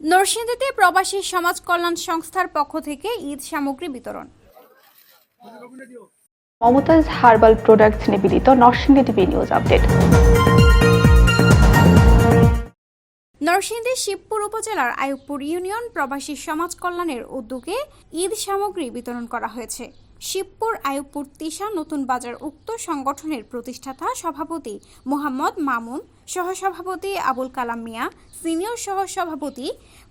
নরসিংদীতে প্রবাসী সমাজ কল্যাণ সংস্থার পক্ষ থেকে ঈদ সামগ্রী বিতরণ। মমতাজ হার্বাল প্রোডাক্টস নিবেদিত Narsingdi TV news update. Narsingdi Shibpur উপজেলার আয়ুবপুর ইউনিয়ন প্রবাসী সমাজ কল্যাণের উদ্যোগে ঈদ সামগ্রী বিতরণ করা হয়েছে। শিবপুর আয়ুপুর তিশা নতুন বাজার উক্ত সংগঠনের প্রতিষ্ঠাতা সভাপতি মোহাম্মদ মামুন, সহসভাপতি আবুল কালাম মিয়া, সিনিয়র সহসভাপতি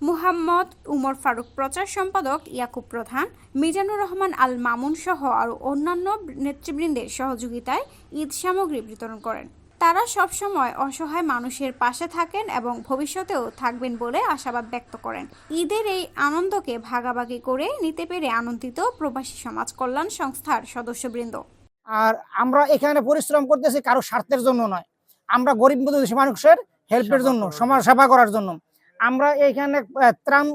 মুহাম্মদ উমর ফারুক, প্রচার সম্পাদক ইয়াকুব প্রধান, মিজানুর রহমান আল মামুন সহ আরও অন্যান্য নেতৃবৃন্দের সহযোগিতায় ঈদ সামগ্রী বিতরণ করেন। তারা সবসময় অসহায় মানুষের পাশে থাকেন এবং ভবিষ্যতেও থাকবেন বলে আশাবাদ ব্যক্ত করেন। ঈদের এই আনন্দকে ভাগাভাগি করে নিতে পেরে আনন্দিত প্রবাসী সমাজ কল্যাণ সংস্থার সদস্যবৃন্দ। আর আমরা এখানে পরিশ্রম করতেছি কারও স্বার্থের জন্য নয়। আমরা গরিব প্রতিবেশী মানুষের হেল্পের জন্য সমাজ সেবা করার জন্য। আমরা এইখানে ত্রাণ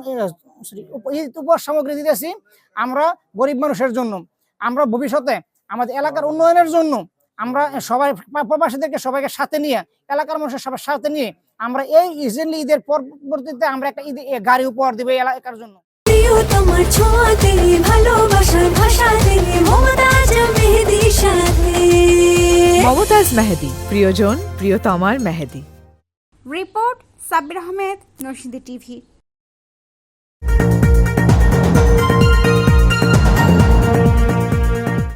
উপহার সামগ্রী দিতেছি আমরা গরিব মানুষের জন্য। আমরা ভবিষ্যতে আমাদের এলাকার উন্নয়নের জন্য আমরা সবাই প্র- প্রবাসীদেরকে সবাইকে সাথে নিয়ে এলাকার মানুষের সবার সাথে নিয়ে আমরা এই রিসেন্টলি ঈদের পরবর্তীতে আমরা একটা ঈদ গাড়ি উপহার দিব এই এলাকার জন্য। প্রিয় তোমার ছোঁয়াতে ভালোবাসার ভাষাতে মমতাজ মেহেদি সাথে। মমতাজ মেহেদি প্রিয়জন প্রিয়তমার মেহেদি। Report Sabbir Ahmed Narsingdi TV.